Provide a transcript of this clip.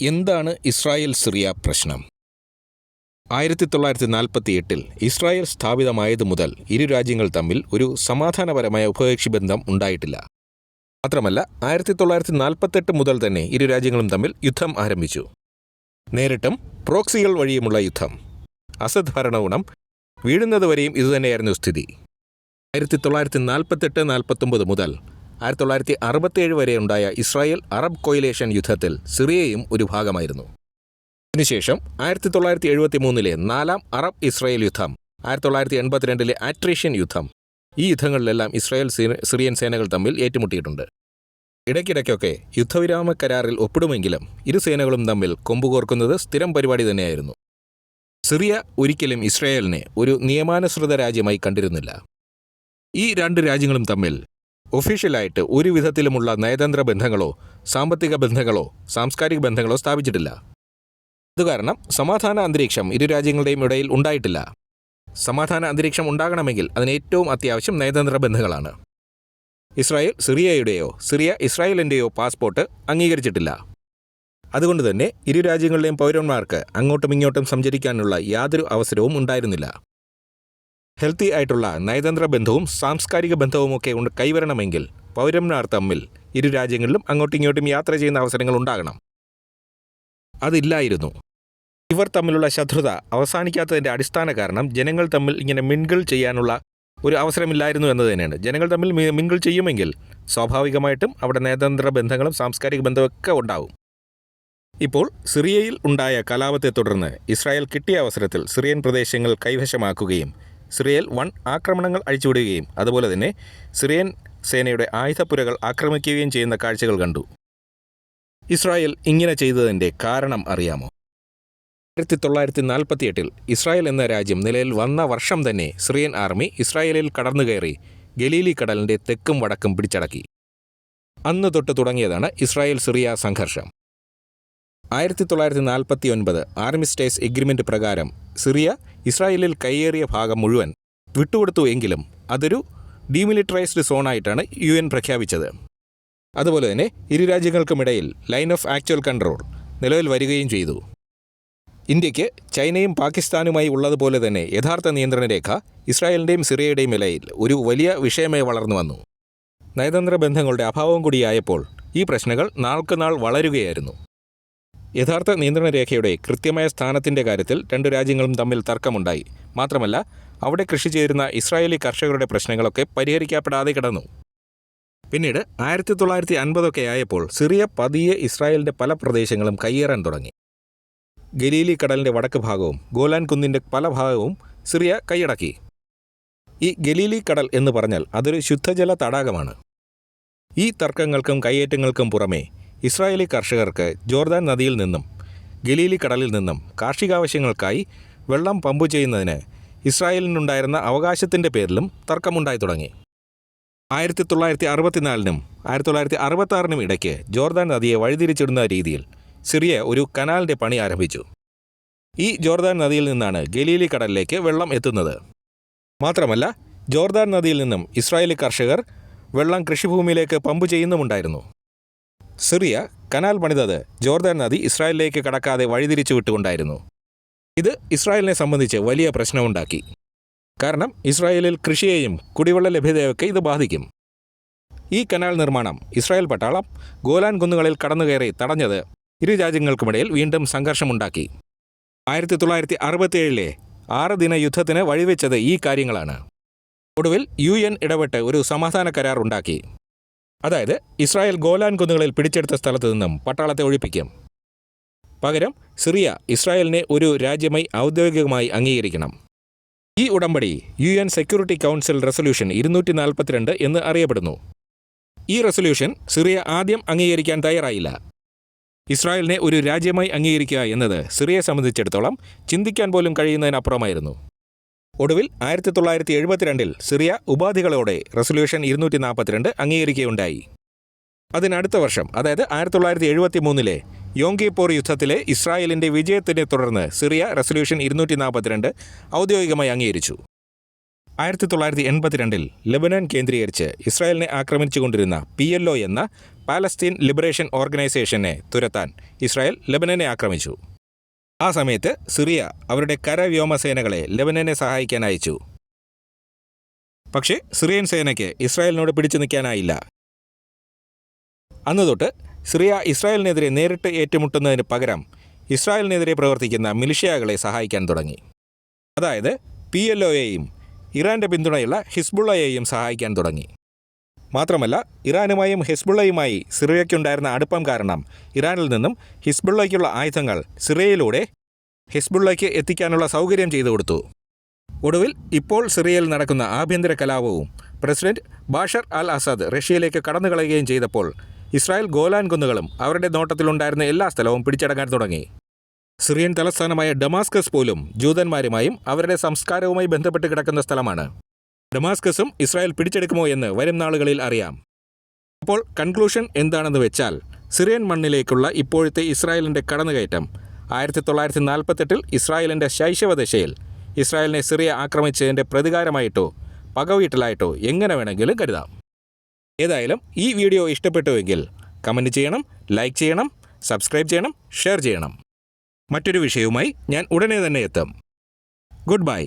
എന്താണ് Israel Syria പ്രശ്നം? ആയിരത്തി തൊള്ളായിരത്തി നാൽപ്പത്തി എട്ടിൽ ഇസ്രായേൽ സ്ഥാപിതമായതു മുതൽ ഇരു രാജ്യങ്ങൾ തമ്മിൽ ഒരു സമാധാനപരമായ ഉഭയകക്ഷി ബന്ധം ഉണ്ടായിട്ടില്ല. മാത്രമല്ല ആയിരത്തി തൊള്ളായിരത്തി നാൽപ്പത്തെട്ട് മുതൽ തന്നെ ഇരു രാജ്യങ്ങളും തമ്മിൽ യുദ്ധം ആരംഭിച്ചു. നേരിട്ടും പ്രോക്സികൾ വഴിയുമുള്ള യുദ്ധം. അസദ് ഭരണകൂടം വീഴുന്നതുവരെയും ഇതുതന്നെയായിരുന്നു സ്ഥിതി. ആയിരത്തി തൊള്ളായിരത്തി നാൽപ്പത്തെട്ട് നാൽപ്പത്തൊമ്പത് മുതൽ ആയിരത്തി തൊള്ളായിരത്തി അറുപത്തേഴ് വരെ ഉണ്ടായ ഇസ്രായേൽ അറബ് കൊയിലേഷൻ യുദ്ധത്തിൽ സിറിയയും ഒരു ഭാഗമായിരുന്നു. അതിനുശേഷം ആയിരത്തി തൊള്ളായിരത്തി എഴുപത്തി മൂന്നിലെ നാലാം അറബ് ഇസ്രായേൽ യുദ്ധം ആയിരത്തി തൊള്ളായിരത്തി എൺപത്തിരണ്ടിലെ ആട്രീഷ്യൻ യുദ്ധം ഈ യുദ്ധങ്ങളിലെല്ലാം ഇസ്രായേൽ സിറിയൻ സേനകൾ തമ്മിൽ ഏറ്റുമുട്ടിയിട്ടുണ്ട്. ഇടയ്ക്കിടയ്ക്കൊക്കെ യുദ്ധവിരാമ കരാറിൽ ഒപ്പിടുമെങ്കിലും ഇരു സേനകളും തമ്മിൽ കൊമ്പുകോർക്കുന്നത് സ്ഥിരം പരിപാടി തന്നെയായിരുന്നു. സിറിയ ഒരിക്കലും ഇസ്രായേലിനെ ഒരു നിയമാനുസൃത രാജ്യമായി കണ്ടിരുന്നില്ല. ഈ രണ്ട് രാജ്യങ്ങളും തമ്മിൽ ഒഫീഷ്യലായിട്ട് ഒരു വിധത്തിലുമുള്ള നയതന്ത്ര ബന്ധങ്ങളോ സാമ്പത്തിക ബന്ധങ്ങളോ സാംസ്കാരിക ബന്ധങ്ങളോ സ്ഥാപിച്ചിട്ടില്ല. അതുകാരണം സമാധാന അന്തരീക്ഷം ഇരു രാജ്യങ്ങളുടെയും ഇടയിൽ ഉണ്ടായിട്ടില്ല. സമാധാന അന്തരീക്ഷം ഉണ്ടാകണമെങ്കിൽ അതിന് ഏറ്റവും അത്യാവശ്യം നയതന്ത്ര ബന്ധങ്ങളാണ്. ഇസ്രായേൽ സിറിയയുടെയോ സിറിയ ഇസ്രായേലിന്റെയോ പാസ്പോർട്ട് അംഗീകരിച്ചിട്ടില്ല. അതുകൊണ്ട് തന്നെ ഇരു രാജ്യങ്ങളിലെയും പൗരന്മാർക്ക് അങ്ങോട്ടും ഇങ്ങോട്ടും സഞ്ചരിക്കാനുള്ള യാതൊരു അവസരവും ഉണ്ടായിരുന്നില്ല. ഹെൽത്തി ആയിട്ടുള്ള നയതന്ത്ര ബന്ധവും സാംസ്കാരിക ബന്ധവുമൊക്കെ ഉണ്ട് കൈവരണമെങ്കിൽ പൗരന്മാർ തമ്മിൽ ഇരു രാജ്യങ്ങളിലും അങ്ങോട്ടും ഇങ്ങോട്ടും യാത്ര ചെയ്യുന്ന അവസരങ്ങൾ ഉണ്ടാകണം. അതില്ലായിരുന്നു. ഇവർ തമ്മിലുള്ള ശത്രുത അവസാനിക്കാത്തതിന്റെ അടിസ്ഥാന കാരണം ജനങ്ങൾ തമ്മിൽ ഇങ്ങനെ മിൻഗിൾ ചെയ്യാനുള്ള ഒരു അവസരമില്ലായിരുന്നു എന്നത് തന്നെയാണ്. ജനങ്ങൾ തമ്മിൽ മിൻഗിൾ ചെയ്യുമെങ്കിൽ സ്വാഭാവികമായിട്ടും അവിടെ നയതന്ത്ര ബന്ധങ്ങളും സാംസ്കാരിക ബന്ധമൊക്കെ ഉണ്ടാവും. ഇപ്പോൾ സിറിയയിൽ ഉണ്ടായ കലാപത്തെ തുടർന്ന് ഇസ്രായേൽ കിട്ടിയ അവസരത്തിൽ സിറിയൻ പ്രദേശങ്ങൾ കൈവശമാക്കുകയും സിറിയയിൽ വൺ ആക്രമണങ്ങൾ അഴിച്ചുവിടുകയും അതുപോലെ തന്നെ സിറിയൻ സേനയുടെ ആയുധപ്പുരകൾ ആക്രമിക്കുകയും ചെയ്യുന്ന കാഴ്ചകൾ കണ്ടു. ഇസ്രായേൽ ഇങ്ങനെ ചെയ്തതിന്റെ കാരണം അറിയാമോ? ആയിരത്തി തൊള്ളായിരത്തി നാൽപ്പത്തി എട്ടിൽ ഇസ്രായേൽ എന്ന രാജ്യം നിലയിൽ വന്ന വർഷം തന്നെ സിറിയൻ ആർമി ഇസ്രായേലിൽ കടന്നുകയറി ഗലീലി കടലിന്റെ തെക്കും വടക്കും പിടിച്ചടക്കി. അന്ന് തൊട്ട് തുടങ്ങിയതാണ് ഇസ്രായേൽ സിറിയ സംഘർഷം. ആയിരത്തി തൊള്ളായിരത്തി നാൽപ്പത്തി ഒൻപത് ആർമിസ്റ്റേസ് എഗ്രിമെന്റ് പ്രകാരം സിറിയ ഇസ്രായേലിൽ കയ്യേറിയ ഭാഗം മുഴുവൻ വിട്ടുകൊടുത്തു എങ്കിലും അതൊരു ഡീമിലിറ്ററൈസ്ഡ് സോണായിട്ടാണ് യു എൻ പ്രഖ്യാപിച്ചത്. അതുപോലെ തന്നെ ഇരു രാജ്യങ്ങൾക്കുമിടയിൽ ലൈൻ ഓഫ് ആക്ച്വൽ കൺട്രോൾ നിലവിൽ വരികയും ചെയ്തു. ഇന്ത്യയ്ക്ക് ചൈനയും പാകിസ്ഥാനുമായി ഉള്ളതുപോലെ തന്നെ യഥാർത്ഥ നിയന്ത്രണ രേഖ ഇസ്രായേലിന്റെയും സിറിയയുടെയും ഇലയിൽ ഒരു വലിയ വിഷയമായി വളർന്നു വന്നു. നയതന്ത്ര ബന്ധങ്ങളുടെ അഭാവം കൂടിയായപ്പോൾ ഈ പ്രശ്നങ്ങൾ നാൾക്കുനാൾ വളരുകയായിരുന്നു. യഥാർത്ഥ നിയന്ത്രണ രേഖയുടെ കൃത്യമായ സ്ഥാനത്തിന്റെ കാര്യത്തിൽ രണ്ട് രാജ്യങ്ങളും തമ്മിൽ തർക്കമുണ്ടായി. മാത്രമല്ല അവിടെ കൃഷി ചെയ്തിരുന്ന ഇസ്രായേലി കർഷകരുടെ പ്രശ്നങ്ങളൊക്കെ പരിഹരിക്കപ്പെടാതെ കിടന്നു. പിന്നീട് ആയിരത്തി തൊള്ളായിരത്തി അൻപതൊക്കെ ആയപ്പോൾ സിറിയ പതിയെ ഇസ്രായേലിന്റെ പല പ്രദേശങ്ങളും കയ്യേറാൻ തുടങ്ങി. ഗലീലി കടലിന്റെ വടക്ക് ഭാഗവും ഗോലാൻ കുന്നിന്റെ പല ഭാഗവും സിറിയ കൈയടക്കി. ഈ ഗലീലി കടൽ എന്ന് പറഞ്ഞാൽ അതൊരു ശുദ്ധജല തടാകമാണ്. ഈ തർക്കങ്ങൾക്കും കയ്യേറ്റങ്ങൾക്കും പുറമെ ഇസ്രായേലി കർഷകർക്ക് ജോർദാൻ നദിയിൽ നിന്നും ഗലീലി കടലിൽ നിന്നും കാർഷികാവശ്യങ്ങൾക്കായി വെള്ളം പമ്പു ചെയ്യുന്നതിന് ഇസ്രായേലിനുണ്ടായിരുന്ന അവകാശത്തിന്റെ പേരിലും തർക്കമുണ്ടായി തുടങ്ങി. ആയിരത്തി തൊള്ളായിരത്തി അറുപത്തിനാലിനും ആയിരത്തി തൊള്ളായിരത്തി അറുപത്താറിനും ഇടയ്ക്ക് ജോർദാൻ നദിയെ വഴിതിരിച്ചിടുന്ന രീതിയിൽ സിറിയ ഒരു കനാലിന്റെ പണി ആരംഭിച്ചു. ഈ ജോർദാൻ നദിയിൽ നിന്നാണ് ഗലീലി കടലിലേക്ക് വെള്ളം എത്തുന്നത്. മാത്രമല്ല ജോർദാൻ നദിയിൽ നിന്നും ഇസ്രായേലി കർഷകർ വെള്ളം കൃഷിഭൂമിയിലേക്ക് പമ്പ് ചെയ്യുന്നുമുണ്ടായിരുന്നു. സിറിയ കനാൽ പണിതത് ജോർദാൻ നദി ഇസ്രായേലിലേക്ക് കടക്കാതെ വഴിതിരിച്ചു വിട്ടുകൊണ്ടായിരുന്നു. ഇത് ഇസ്രായേലിനെ സംബന്ധിച്ച് വലിയ പ്രശ്നമുണ്ടാക്കി. കാരണം ഇസ്രായേലിൽ കൃഷിയെയും കുടിവെള്ള ലഭ്യതയൊക്കെ ഇത് ബാധിക്കും. ഈ കനാൽ നിർമ്മാണം ഇസ്രായേൽ പട്ടാളം ഗോലാൻ കുന്നുകളിൽ കടന്നുകയറി തടഞ്ഞത് ഇരു രാജ്യങ്ങൾക്കുമിടയിൽ വീണ്ടും സംഘർഷമുണ്ടാക്കി. ആയിരത്തി തൊള്ളായിരത്തി അറുപത്തിയേഴിലെ ആറ് ദിന യുദ്ധത്തിന് വഴിവെച്ചത് ഈ കാര്യങ്ങളാണ്. ഒടുവിൽ യു എൻ ഇടപെട്ട് ഒരു സമാധാന കരാർ ഉണ്ടാക്കി. അതായത് ഇസ്രായേൽ ഗോലാൻ കുന്നുകളിൽ പിടിച്ചെടുത്ത സ്ഥലത്തു നിന്നും പട്ടാളത്തെ ഒഴിപ്പിക്കും. പകരം സിറിയ ഇസ്രായേലിനെ ഒരു രാജ്യമായി ഔദ്യോഗികമായി അംഗീകരിക്കണം. ഈ ഉടമ്പടി U N security council resolution ഇരുന്നൂറ്റി നാൽപ്പത്തിരണ്ട് എന്ന് അറിയപ്പെടുന്നു. ഈ റെസൊല്യൂഷൻ സിറിയ ആദ്യം അംഗീകരിക്കാൻ തയ്യാറായില്ല. ഇസ്രായേലിനെ ഒരു രാജ്യമായി അംഗീകരിക്കുക എന്നത് സിറിയയെ സംബന്ധിച്ചിടത്തോളം ചിന്തിക്കാൻ പോലും കഴിയുന്നതിനപ്പുറമായിരുന്നു. ഒടുവിൽ ആയിരത്തി തൊള്ളായിരത്തി എഴുപത്തിരണ്ടിൽ സിറിയ ഉപാധികളോടെ റെസൊല്യൂഷൻ ഇരുന്നൂറ്റി നാൽപ്പത്തിരണ്ട് അംഗീകരിക്കുകയുണ്ടായി. അതിനടുത്ത വർഷം അതായത് ആയിരത്തി തൊള്ളായിരത്തി എഴുപത്തി മൂന്നിലെ യോങ്കിപ്പോർ യുദ്ധത്തിലെ ഇസ്രായേലിന്റെ വിജയത്തിനെ തുടർന്ന് സിറിയ റെസൊല്യൂഷൻ ഇരുന്നൂറ്റി നാൽപ്പത്തിരണ്ട് ഔദ്യോഗികമായി അംഗീകരിച്ചു. ആയിരത്തി തൊള്ളായിരത്തി എൺപത്തിരണ്ടിൽ ലെബനൻ കേന്ദ്രീകരിച്ച് ഇസ്രായേലിനെ ആക്രമിച്ചുകൊണ്ടിരുന്ന പി എൽ ഒ എന്ന പാലസ്തീൻ ലിബറേഷൻ ഓർഗനൈസേഷനെ തുരത്താൻ ഇസ്രായേൽ ലെബനനെ ആക്രമിച്ചു. ആ സമയത്ത് സിറിയ അവരുടെ കരവ്യോമസേനകളെ ലെബനനെ സഹായിക്കാൻ അയച്ചു. പക്ഷേ സിറിയൻ സേനയ്ക്ക് ഇസ്രായേലിനോട് പിടിച്ചു നിൽക്കാനായില്ല. അന്ന് തൊട്ട് സിറിയ ഇസ്രായേലിനെതിരെ നേരിട്ട് ഏറ്റുമുട്ടുന്നതിന് പകരം ഇസ്രായേലിനെതിരെ പ്രവർത്തിക്കുന്ന മിലിഷ്യകളെ സഹായിക്കാൻ തുടങ്ങി. അതായത് പി എൽ ഒയെയും പിന്തുണയുള്ള ഹിസ്ബുള്ളയെയും സഹായിക്കാൻ തുടങ്ങി. മാത്രമല്ല ഇറാനുമായും ഹിസ്ബുള്ളയുമായി സിറിയയ്ക്കുണ്ടായിരുന്ന അടുപ്പം കാരണം ഇറാനിൽ നിന്നും ഹിസ്ബുള്ളയ്ക്കുള്ള ആയുധങ്ങൾ സിറിയയിലൂടെ ഹിസ്ബുള്ളയ്ക്ക് എത്തിക്കാനുള്ള സൗകര്യം ചെയ്തു കൊടുത്തു. ഒടുവിൽ ഇപ്പോൾ സിറിയയിൽ നടക്കുന്ന ആഭ്യന്തര കലാപവും പ്രസിഡന്റ് ബാഷർ അൽ അസാദ് റഷ്യയിലേക്ക് കടന്നുകളയുകയും ചെയ്തപ്പോൾ ഇസ്രായേൽ ഗോലാൻ കുന്നുകളും അവരുടെ നോട്ടത്തിലുണ്ടായിരുന്ന എല്ലാ സ്ഥലവും പിടിച്ചടങ്ങാൻ തുടങ്ങി. സിറിയൻ തലസ്ഥാനമായ ഡമാസ്കസ് പോലും ജൂതന്മാരുമായും അവരുടെ സംസ്കാരവുമായി ബന്ധപ്പെട്ട് കിടക്കുന്ന സ്ഥലമാണ്. ഡമാസ്കസും ഇസ്രായേൽ പിടിച്ചെടുക്കുമോ എന്ന് വരും നാളുകളിൽ അറിയാം. അപ്പോൾ കൺക്ലൂഷൻ എന്താണെന്ന് വെച്ചാൽ സിറിയൻ മണ്ണിലേക്കുള്ള ഇപ്പോഴത്തെ ഇസ്രായേലിന്റെ കടന്നുകയറ്റം ആയിരത്തി തൊള്ളായിരത്തി നാൽപ്പത്തെട്ടിൽ ഇസ്രായേലിന്റെ ശൈശവദശയിൽ ഇസ്രായേലിനെ സിറിയ ആക്രമിച്ചതിന്റെ പ്രതികാരമായിട്ടോ പകവീട്ടലായിട്ടോ എങ്ങനെ വേണമെങ്കിലും കരുതാം. ഏതായാലും ഈ വീഡിയോ ഇഷ്ടപ്പെട്ടുവെങ്കിൽ കമന്റ് ചെയ്യണം ലൈക്ക് ചെയ്യണം സബ്സ്ക്രൈബ് ചെയ്യണം ഷെയർ ചെയ്യണം. മറ്റൊരു വിഷയവുമായി ഞാൻ ഉടനെ തന്നെ എത്തും. Good bye.